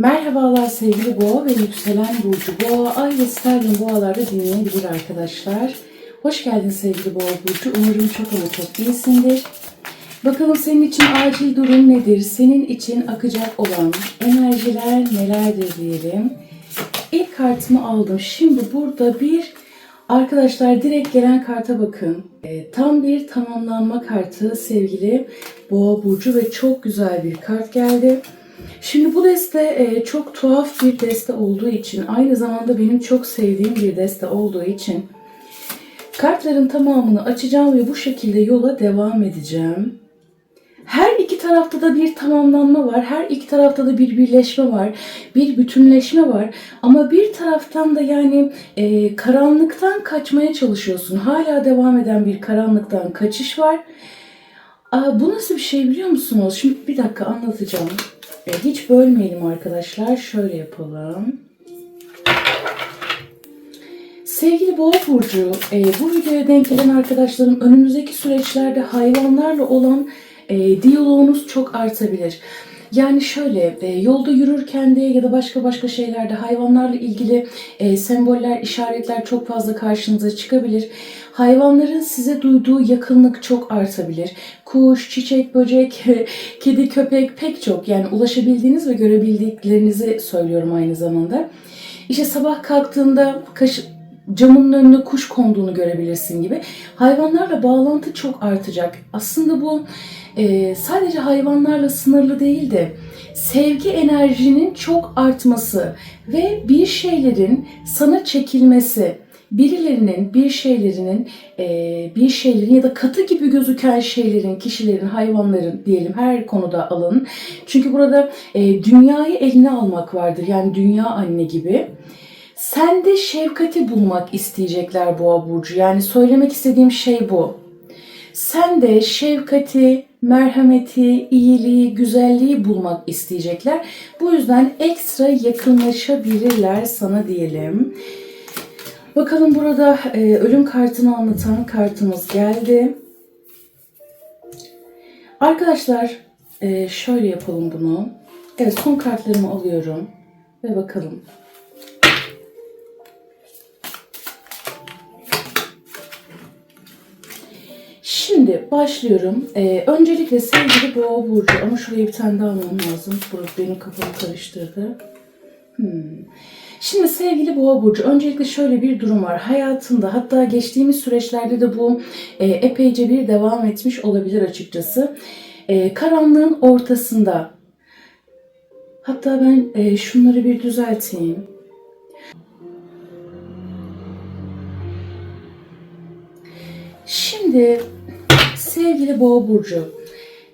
Merhabalar sevgili boğa ve yükselen burcu. Boğa ay ve sterlin boğalarda dinleyebilir arkadaşlar. Hoş geldin sevgili boğa burcu. Umarım çok ama çok iyisindir. Bakalım senin için acil durum nedir? Senin için akacak olan enerjiler nelerdir diyelim. İlk kartımı aldım. Şimdi burada bir arkadaşlar direkt gelen karta bakın. E, tam bir tamamlanma kartı sevgili boğa burcu ve çok güzel bir kart geldi. Şimdi bu deste e, çok tuhaf bir deste olduğu için aynı zamanda benim çok sevdiğim bir deste olduğu için kartların tamamını açacağım ve bu şekilde yola devam edeceğim. Her iki tarafta da bir tamamlanma var. Her iki tarafta da bir birleşme var. Bir bütünleşme var. Ama bir taraftan da yani e, karanlıktan kaçmaya çalışıyorsun. Hala devam eden bir karanlıktan kaçış var. Aa, bu nasıl bir şey biliyor musunuz? Şimdi bir dakika anlatacağım. E, hiç bölmeyelim arkadaşlar. Şöyle yapalım. Sevgili Boğa Burcu, e, bu videoya denk gelen arkadaşlarım önümüzdeki süreçlerde hayvanlarla olan e, diyaloğunuz çok artabilir. Yani şöyle e, yolda yürürken de ya da başka başka şeylerde hayvanlarla ilgili e, semboller, işaretler çok fazla karşınıza çıkabilir. Hayvanların size duyduğu yakınlık çok artabilir. Kuş, çiçek, böcek, kedi, köpek pek çok yani ulaşabildiğiniz ve görebildiklerinizi söylüyorum aynı zamanda. İşte sabah kalktığında kaş, camının önüne kuş konduğunu görebilirsin gibi. Hayvanlarla bağlantı çok artacak. Aslında bu e, sadece hayvanlarla sınırlı değil de sevgi enerjinin çok artması ve bir şeylerin sana çekilmesi, birilerinin, bir şeylerinin, e, bir şeylerin ya da katı gibi gözüken şeylerin, kişilerin, hayvanların diyelim her konuda alın. Çünkü burada e, dünyayı eline almak vardır. Yani dünya anne gibi. Sende şefkati bulmak isteyecekler boğa burcu. Yani söylemek istediğim şey bu. Sen de şefkati, merhameti, iyiliği, güzelliği bulmak isteyecekler. Bu yüzden ekstra yakınlaşabilirler sana diyelim. Bakalım burada e, ölüm kartını anlatan kartımız geldi. Arkadaşlar e, şöyle yapalım bunu. Evet son kartlarımı alıyorum ve bakalım. Şimdi başlıyorum. Ee, öncelikle sevgili Boğa Burcu ama şuraya bir tane daha almam lazım. Burası benim kafamı karıştırdı. Hmm. Şimdi sevgili Boğa Burcu öncelikle şöyle bir durum var. Hayatında hatta geçtiğimiz süreçlerde de bu e, epeyce bir devam etmiş olabilir açıkçası. E, karanlığın ortasında hatta ben e, şunları bir düzelteyim. Şimdi sevgili Boğa Burcu,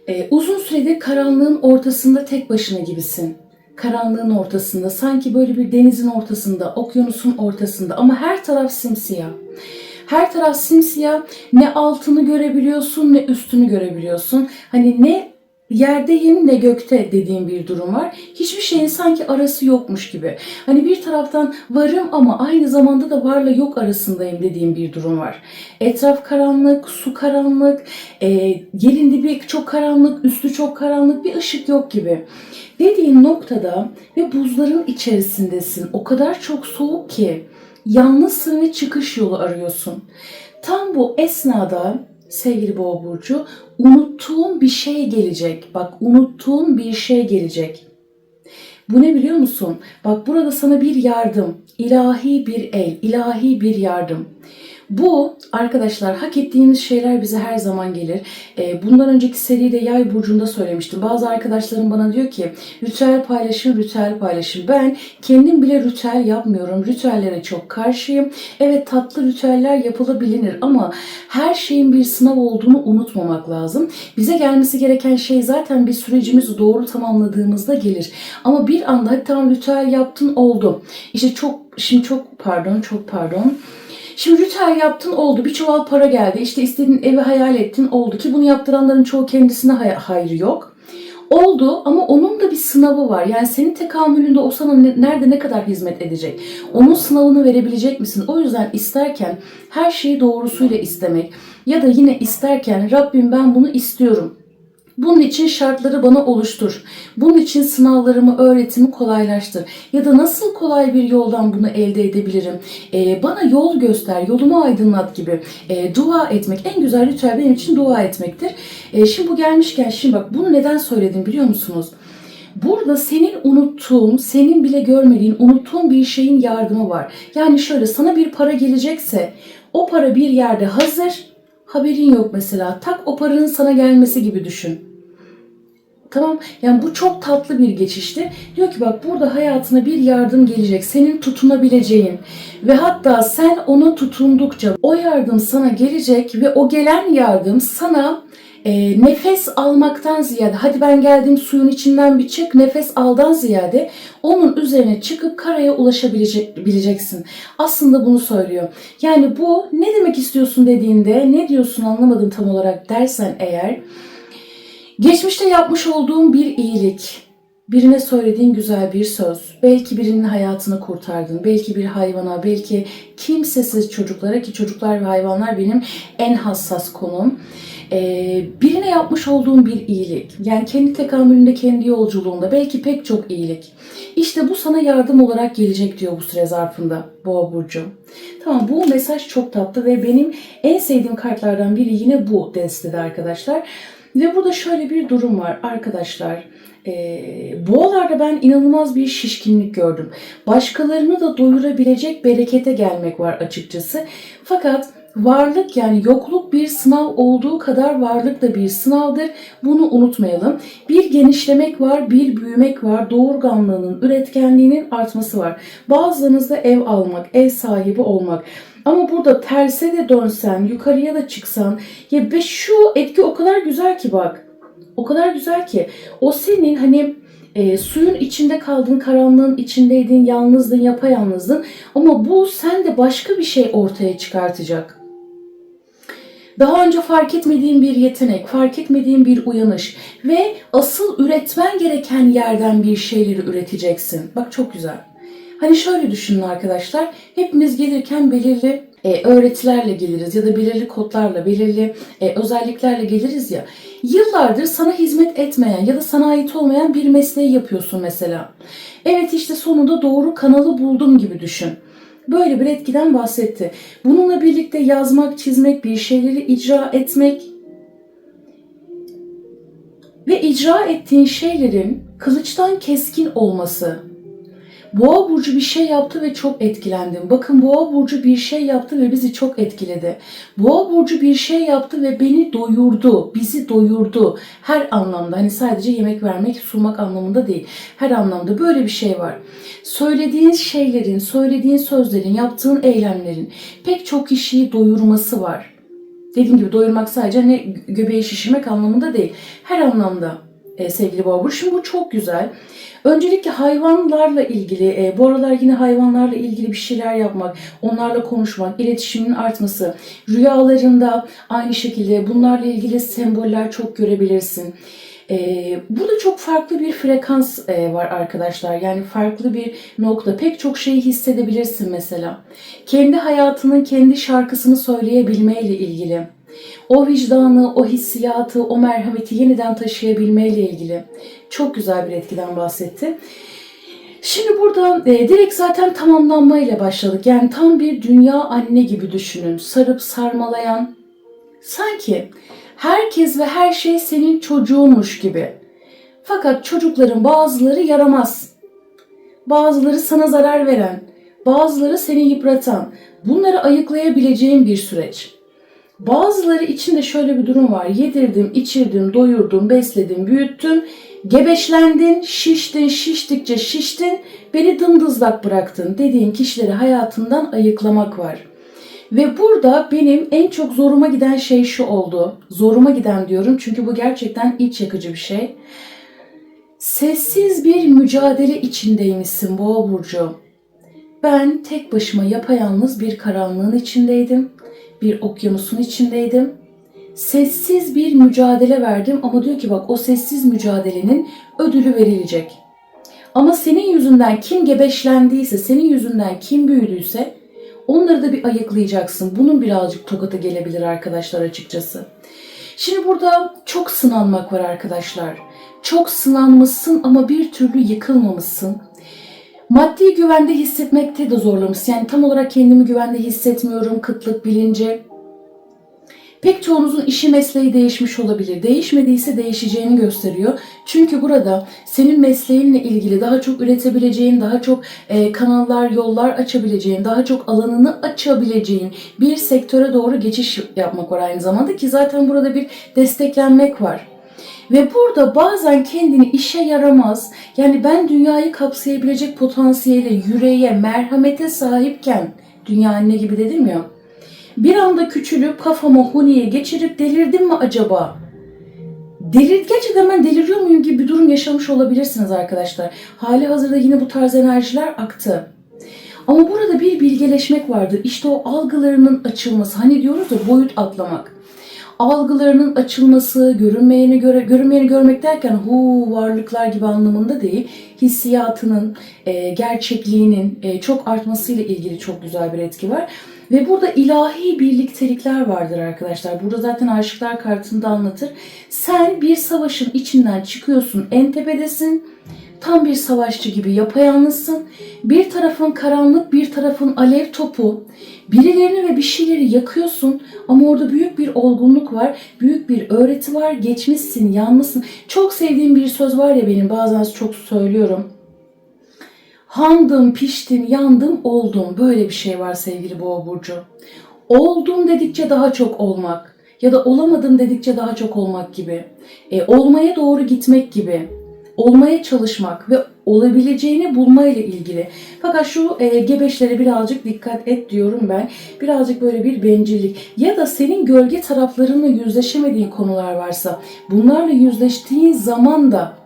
e, uzun süredir karanlığın ortasında tek başına gibisin. Karanlığın ortasında, sanki böyle bir denizin ortasında, okyanusun ortasında ama her taraf simsiyah. Her taraf simsiyah, ne altını görebiliyorsun ne üstünü görebiliyorsun. Hani ne yerdeyim ne gökte dediğim bir durum var. Hiçbir şeyin sanki arası yokmuş gibi. Hani bir taraftan varım ama aynı zamanda da varla yok arasındayım dediğim bir durum var. Etraf karanlık, su karanlık, e, yerin dibi çok karanlık, üstü çok karanlık, bir ışık yok gibi. Dediğin noktada ve buzların içerisindesin. O kadar çok soğuk ki yalnızsın ve çıkış yolu arıyorsun. Tam bu esnada sevgili boğa burcu unuttuğun bir şey gelecek. Bak unuttuğun bir şey gelecek. Bu ne biliyor musun? Bak burada sana bir yardım, ilahi bir el, ilahi bir yardım. Bu arkadaşlar hak ettiğimiz şeyler bize her zaman gelir. Ee, bundan önceki seride yay burcunda söylemiştim. Bazı arkadaşlarım bana diyor ki ritüel paylaşın, ritüel paylaşın. Ben kendim bile ritüel yapmıyorum. Ritüellere çok karşıyım. Evet tatlı ritüeller yapılabilir ama her şeyin bir sınav olduğunu unutmamak lazım. Bize gelmesi gereken şey zaten bir sürecimizi doğru tamamladığımızda gelir. Ama bir anda tamam ritüel yaptın oldu. İşte çok şimdi çok pardon çok pardon. Şimdi ritüel yaptın oldu. Bir çuval para geldi. İşte istediğin evi hayal ettin oldu. Ki bunu yaptıranların çoğu kendisine hay- hayrı yok. Oldu ama onun da bir sınavı var. Yani senin tekamülünde o sana ne- nerede ne kadar hizmet edecek? Onun sınavını verebilecek misin? O yüzden isterken her şeyi doğrusuyla istemek ya da yine isterken Rabbim ben bunu istiyorum Bunun için şartları bana oluştur. Bunun için sınavlarımı, öğretimi kolaylaştır. Ya da nasıl kolay bir yoldan bunu elde edebilirim? Ee, bana yol göster, yolumu aydınlat gibi. Ee, dua etmek, en güzel ritüel benim için dua etmektir. Ee, şimdi bu gelmişken, şimdi bak bunu neden söyledim biliyor musunuz? Burada senin unuttuğun, senin bile görmediğin, unuttuğun bir şeyin yardımı var. Yani şöyle sana bir para gelecekse o para bir yerde hazır, haberin yok mesela. Tak o paranın sana gelmesi gibi düşün. Tamam yani bu çok tatlı bir geçişti. Diyor ki bak burada hayatına bir yardım gelecek. Senin tutunabileceğin ve hatta sen ona tutundukça o yardım sana gelecek ve o gelen yardım sana e, nefes almaktan ziyade hadi ben geldim suyun içinden bir çık nefes aldan ziyade onun üzerine çıkıp karaya ulaşabileceksin. Aslında bunu söylüyor. Yani bu ne demek istiyorsun dediğinde ne diyorsun anlamadım tam olarak dersen eğer Geçmişte yapmış olduğun bir iyilik, birine söylediğin güzel bir söz, belki birinin hayatını kurtardın, belki bir hayvana, belki kimsesiz çocuklara ki çocuklar ve hayvanlar benim en hassas konum. Ee, birine yapmış olduğun bir iyilik, yani kendi tekamülünde, kendi yolculuğunda, belki pek çok iyilik. İşte bu sana yardım olarak gelecek diyor bu süre zarfında Boğa Burcu. Tamam bu mesaj çok tatlı ve benim en sevdiğim kartlardan biri yine bu destede arkadaşlar. Ve burada şöyle bir durum var arkadaşlar. E, boğalarda ben inanılmaz bir şişkinlik gördüm. Başkalarını da doyurabilecek berekete gelmek var açıkçası. Fakat varlık yani yokluk bir sınav olduğu kadar varlık da bir sınavdır. Bunu unutmayalım. Bir genişlemek var, bir büyümek var. Doğurganlığının, üretkenliğinin artması var. Bazılarınızda ev almak, ev sahibi olmak. Ama burada terse de dönsen, yukarıya da çıksan ya be şu etki o kadar güzel ki bak. O kadar güzel ki o senin hani e, suyun içinde kaldın, karanlığın içindeydin, yalnızdın, yapayalnızdın. Ama bu sende başka bir şey ortaya çıkartacak. Daha önce fark etmediğin bir yetenek, fark etmediğin bir uyanış ve asıl üretmen gereken yerden bir şeyleri üreteceksin. Bak çok güzel. Hani şöyle düşünün arkadaşlar. Hepimiz gelirken belirli e, öğretilerle geliriz ya da belirli kodlarla, belirli e, özelliklerle geliriz ya. Yıllardır sana hizmet etmeyen ya da sana ait olmayan bir mesleği yapıyorsun mesela. Evet işte sonunda doğru kanalı buldum gibi düşün. Böyle bir etkiden bahsetti. Bununla birlikte yazmak, çizmek, bir şeyleri icra etmek ve icra ettiğin şeylerin kılıçtan keskin olması, Boğa burcu bir şey yaptı ve çok etkilendim. Bakın Boğa burcu bir şey yaptı ve bizi çok etkiledi. Boğa burcu bir şey yaptı ve beni doyurdu, bizi doyurdu. Her anlamda hani sadece yemek vermek, sunmak anlamında değil. Her anlamda böyle bir şey var. Söylediğin şeylerin, söylediğin sözlerin, yaptığın eylemlerin pek çok kişiyi doyurması var. Dediğim gibi doyurmak sadece ne göbeği şişirmek anlamında değil. Her anlamda e, sevgili burcu. Şimdi bu çok güzel. Öncelikle hayvanlarla ilgili, e, bu aralar yine hayvanlarla ilgili bir şeyler yapmak, onlarla konuşmak, iletişimin artması, rüyalarında aynı şekilde bunlarla ilgili semboller çok görebilirsin. E, burada çok farklı bir frekans e, var arkadaşlar. Yani farklı bir nokta. Pek çok şeyi hissedebilirsin mesela. Kendi hayatının kendi şarkısını söyleyebilmeyle ilgili. O vicdanı, o hissiyatı, o merhameti yeniden taşıyabilmeyle ilgili çok güzel bir etkiden bahsetti. Şimdi burada e, direkt zaten tamamlanmayla başladık. Yani tam bir dünya anne gibi düşünün. Sarıp sarmalayan. Sanki herkes ve her şey senin çocuğunmuş gibi. Fakat çocukların bazıları yaramaz. Bazıları sana zarar veren, bazıları seni yıpratan. Bunları ayıklayabileceğin bir süreç. Bazıları için de şöyle bir durum var. Yedirdim, içirdim, doyurdum, besledim, büyüttüm. Gebeşlendin, şiştin, şiştikçe şiştin, beni dımdızlak bıraktın dediğin kişileri hayatından ayıklamak var. Ve burada benim en çok zoruma giden şey şu oldu. Zoruma giden diyorum çünkü bu gerçekten iç yakıcı bir şey. Sessiz bir mücadele içindeymişsin Boğa Burcu. Ben tek başıma yapayalnız bir karanlığın içindeydim bir okyanusun içindeydim. Sessiz bir mücadele verdim ama diyor ki bak o sessiz mücadelenin ödülü verilecek. Ama senin yüzünden kim gebeşlendiyse, senin yüzünden kim büyüdüyse onları da bir ayıklayacaksın. Bunun birazcık tokatı gelebilir arkadaşlar açıkçası. Şimdi burada çok sınanmak var arkadaşlar. Çok sınanmışsın ama bir türlü yıkılmamışsın. Maddi güvende hissetmekte de zorlamışsın. Yani tam olarak kendimi güvende hissetmiyorum, kıtlık bilinci. Pek çoğunuzun işi mesleği değişmiş olabilir. Değişmediyse değişeceğini gösteriyor. Çünkü burada senin mesleğinle ilgili daha çok üretebileceğin, daha çok e, kanallar, yollar açabileceğin, daha çok alanını açabileceğin bir sektöre doğru geçiş yapmak var aynı zamanda ki zaten burada bir desteklenmek var. Ve burada bazen kendini işe yaramaz, yani ben dünyayı kapsayabilecek potansiyele, yüreğe, merhamete sahipken, dünya anne gibi dedim ya, bir anda küçülüp kafama huniye geçirip delirdim mi acaba? Delir, gerçekten ben deliriyor muyum gibi bir durum yaşamış olabilirsiniz arkadaşlar. Hali hazırda yine bu tarz enerjiler aktı. Ama burada bir bilgeleşmek vardır. İşte o algılarının açılması. Hani diyoruz ya boyut atlamak. Algılarının açılması, görünmeyeni göre görünmeyeni görmek derken hu varlıklar gibi anlamında değil. Hissiyatının, e, gerçekliğinin e, çok artmasıyla ilgili çok güzel bir etki var. Ve burada ilahi birliktelikler vardır arkadaşlar. Burada zaten aşıklar kartında anlatır. Sen bir savaşın içinden çıkıyorsun, en tepedesin. Tam bir savaşçı gibi yapayalnızsın. Bir tarafın karanlık, bir tarafın alev topu. Birilerini ve bir şeyleri yakıyorsun ama orada büyük bir olgunluk var, büyük bir öğreti var. Geçmişsin, yanmışsın. Çok sevdiğim bir söz var ya benim bazen çok söylüyorum. Handım, piştim, yandım, oldum. Böyle bir şey var sevgili Boğa Burcu. Oldum dedikçe daha çok olmak ya da olamadım dedikçe daha çok olmak gibi. E, olmaya doğru gitmek gibi. Olmaya çalışmak ve olabileceğini bulmayla ilgili. Fakat şu e, gebeşlere birazcık dikkat et diyorum ben. Birazcık böyle bir bencillik ya da senin gölge taraflarınla yüzleşemediğin konular varsa bunlarla yüzleştiğin zaman da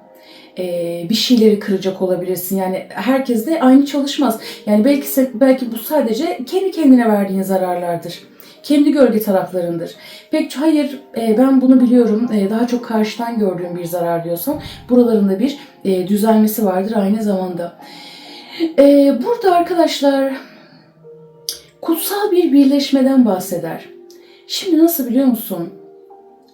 e, bir şeyleri kıracak olabilirsin. Yani herkes de aynı çalışmaz. Yani belki belki bu sadece kendi kendine verdiğin zararlardır. Kendi gölge taraflarındır. Pek hayır e, ben bunu biliyorum e, daha çok karşıdan gördüğüm bir zarar diyorsan buralarında bir e, düzelmesi vardır aynı zamanda. E, burada arkadaşlar kutsal bir birleşmeden bahseder. Şimdi nasıl biliyor musun?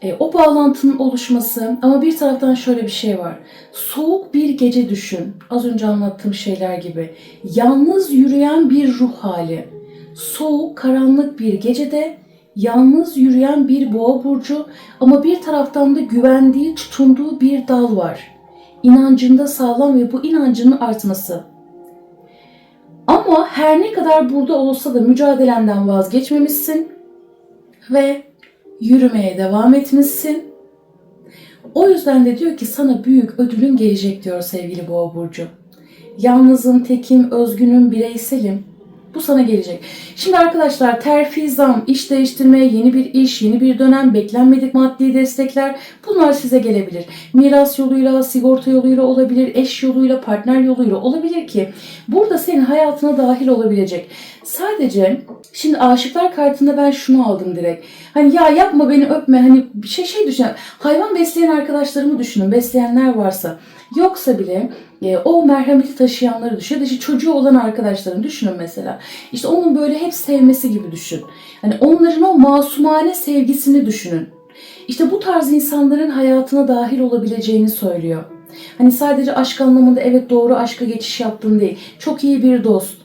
E, o bağlantının oluşması ama bir taraftan şöyle bir şey var. Soğuk bir gece düşün. Az önce anlattığım şeyler gibi. Yalnız yürüyen bir ruh hali. Soğuk, karanlık bir gecede yalnız yürüyen bir boğa burcu ama bir taraftan da güvendiği, tutunduğu bir dal var. İnancında sağlam ve bu inancının artması. Ama her ne kadar burada olsa da mücadelenden vazgeçmemişsin ve yürümeye devam etmişsin. O yüzden de diyor ki sana büyük ödülün gelecek diyor sevgili Boğa burcu. Yalnızım, tekim, özgünüm, bireyselim. Bu sana gelecek. Şimdi arkadaşlar terfi, zam, iş değiştirme, yeni bir iş, yeni bir dönem, beklenmedik maddi destekler bunlar size gelebilir. Miras yoluyla, sigorta yoluyla olabilir, eş yoluyla, partner yoluyla olabilir ki burada senin hayatına dahil olabilecek. Sadece şimdi aşıklar kartında ben şunu aldım direkt. Hani ya yapma beni öpme hani şey şey düşün. Hayvan besleyen arkadaşlarımı düşünün. Besleyenler varsa. Yoksa bile e, o merhameti taşıyanları düşün. İşte çocuğu olan arkadaşlarını düşünün mesela. İşte onun böyle hep sevmesi gibi düşün. Hani onların o masumane sevgisini düşünün. İşte bu tarz insanların hayatına dahil olabileceğini söylüyor. Hani sadece aşk anlamında evet doğru aşka geçiş yaptın değil. Çok iyi bir dost.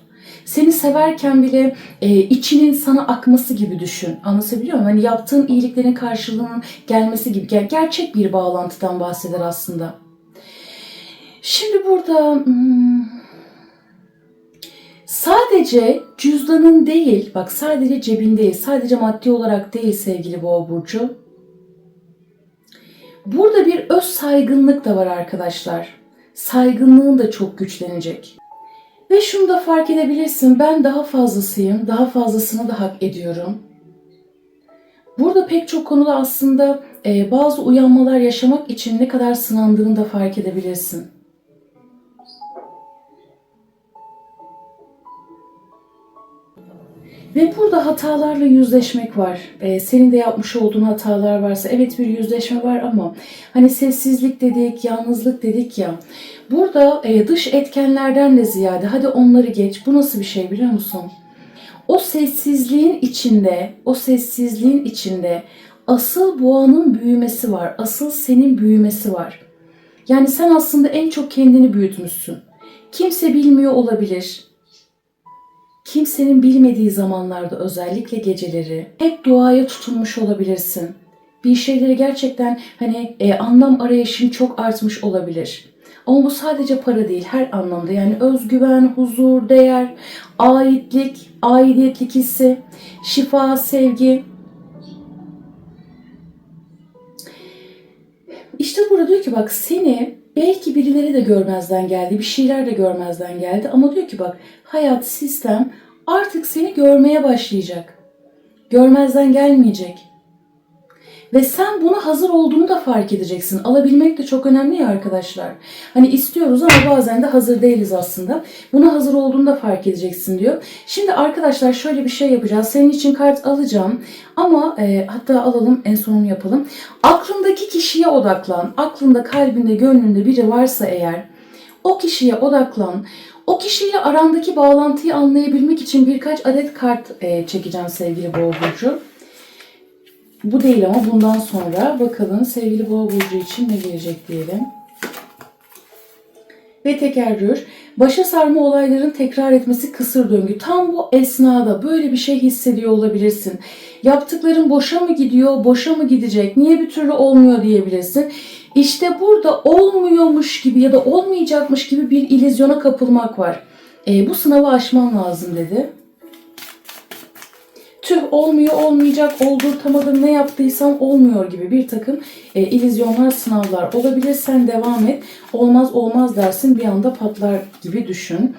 Seni severken bile e, içinin sana akması gibi düşün. Anlatabiliyor muyum? Hani yaptığın iyiliklerin karşılığının gelmesi gibi. Yani gerçek bir bağlantıdan bahseder aslında. Şimdi burada hmm, sadece cüzdanın değil, bak sadece cebin değil, sadece maddi olarak değil sevgili Boğa Burcu. Burada bir öz saygınlık da var arkadaşlar. Saygınlığın da çok güçlenecek. Ve şunu da fark edebilirsin, ben daha fazlasıyım, daha fazlasını da hak ediyorum. Burada pek çok konuda aslında e, bazı uyanmalar yaşamak için ne kadar sınandığını da fark edebilirsin. Ve burada hatalarla yüzleşmek var. Ee, senin de yapmış olduğun hatalar varsa evet bir yüzleşme var ama hani sessizlik dedik, yalnızlık dedik ya. Burada e, dış etkenlerden de ziyade hadi onları geç. Bu nasıl bir şey biliyor musun? O sessizliğin içinde, o sessizliğin içinde asıl boğanın büyümesi var. Asıl senin büyümesi var. Yani sen aslında en çok kendini büyütmüşsün. Kimse bilmiyor olabilir. Kimsenin bilmediği zamanlarda özellikle geceleri hep duaya tutunmuş olabilirsin. Bir şeyleri gerçekten hani e, anlam arayışın çok artmış olabilir. Ama bu sadece para değil her anlamda yani özgüven, huzur, değer, aitlik, aidiyetlik hissi, şifa, sevgi. İşte burada diyor ki bak seni belki birileri de görmezden geldi, bir şeyler de görmezden geldi ama diyor ki bak hayat, sistem artık seni görmeye başlayacak. Görmezden gelmeyecek. Ve sen buna hazır olduğunu da fark edeceksin. Alabilmek de çok önemli ya arkadaşlar. Hani istiyoruz ama bazen de hazır değiliz aslında. Buna hazır olduğunu da fark edeceksin diyor. Şimdi arkadaşlar şöyle bir şey yapacağız. Senin için kart alacağım. Ama e, hatta alalım en sonunu yapalım. Aklındaki kişiye odaklan. Aklında, kalbinde, gönlünde biri varsa eğer o kişiye odaklan. O kişiyle arandaki bağlantıyı anlayabilmek için birkaç adet kart e, çekeceğim sevgili Boğa Burcu. Bu değil ama bundan sonra bakalım sevgili Boğa Burcu için ne gelecek diyelim. Ve tekerrür. Başa sarma olayların tekrar etmesi kısır döngü. Tam bu esnada böyle bir şey hissediyor olabilirsin. Yaptıkların boşa mı gidiyor, boşa mı gidecek, niye bir türlü olmuyor diyebilirsin. İşte burada olmuyormuş gibi ya da olmayacakmış gibi bir ilizyona kapılmak var. E, bu sınavı aşman lazım dedi tüh olmuyor olmayacak oldurtamadım ne yaptıysam olmuyor gibi bir takım e, ilizyonlar sınavlar olabilir. Sen devam et olmaz olmaz dersin bir anda patlar gibi düşün.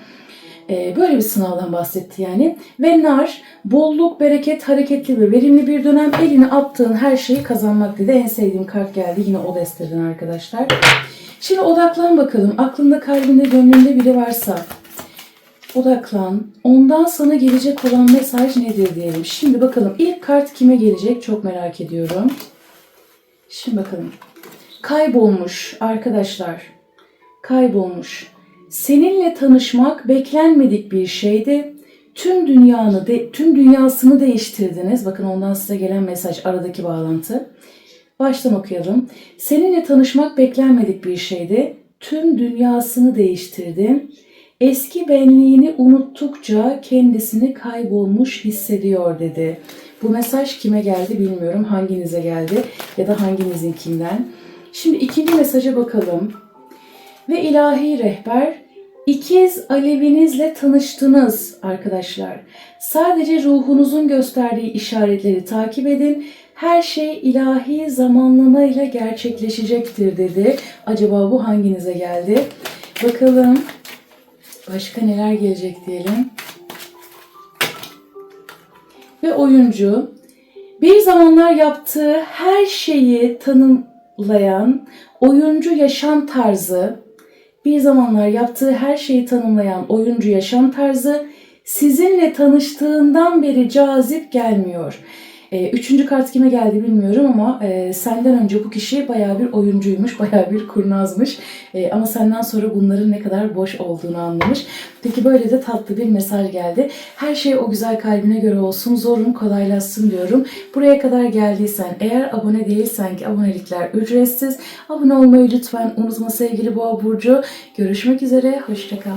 E, böyle bir sınavdan bahsetti yani. Ve nar bolluk, bereket, hareketli ve verimli bir dönem eline attığın her şeyi kazanmak dedi. En sevdiğim kart geldi yine o desteden arkadaşlar. Şimdi odaklan bakalım aklında kalbinde gönlünde biri varsa odaklan. Ondan sana gelecek olan mesaj nedir diyelim. Şimdi bakalım ilk kart kime gelecek çok merak ediyorum. Şimdi bakalım. Kaybolmuş arkadaşlar. Kaybolmuş. Seninle tanışmak beklenmedik bir şeydi. Tüm dünyanı de, tüm dünyasını değiştirdiniz. Bakın ondan size gelen mesaj aradaki bağlantı. Baştan okuyalım. Seninle tanışmak beklenmedik bir şeydi. Tüm dünyasını değiştirdin. Eski benliğini unuttukça kendisini kaybolmuş hissediyor dedi. Bu mesaj kime geldi bilmiyorum. Hanginize geldi ya da hanginizinkinden. Şimdi ikinci mesaja bakalım. Ve ilahi rehber ikiz alevinizle tanıştınız arkadaşlar. Sadece ruhunuzun gösterdiği işaretleri takip edin. Her şey ilahi zamanlamayla gerçekleşecektir dedi. Acaba bu hanginize geldi? Bakalım. Başka neler gelecek diyelim. Ve oyuncu bir zamanlar yaptığı her şeyi tanımlayan oyuncu yaşam tarzı, bir zamanlar yaptığı her şeyi tanımlayan oyuncu yaşam tarzı sizinle tanıştığından beri cazip gelmiyor. E, üçüncü kart kime geldi bilmiyorum ama e, senden önce bu kişi bayağı bir oyuncuymuş, bayağı bir kurnazmış. E, ama senden sonra bunların ne kadar boş olduğunu anlamış. Peki böyle de tatlı bir mesaj geldi. Her şey o güzel kalbine göre olsun, zorun kolaylaşsın diyorum. Buraya kadar geldiysen, eğer abone değilsen ki abonelikler ücretsiz. Abone olmayı lütfen unutma sevgili Boğa Burcu. Görüşmek üzere, hoşçakal.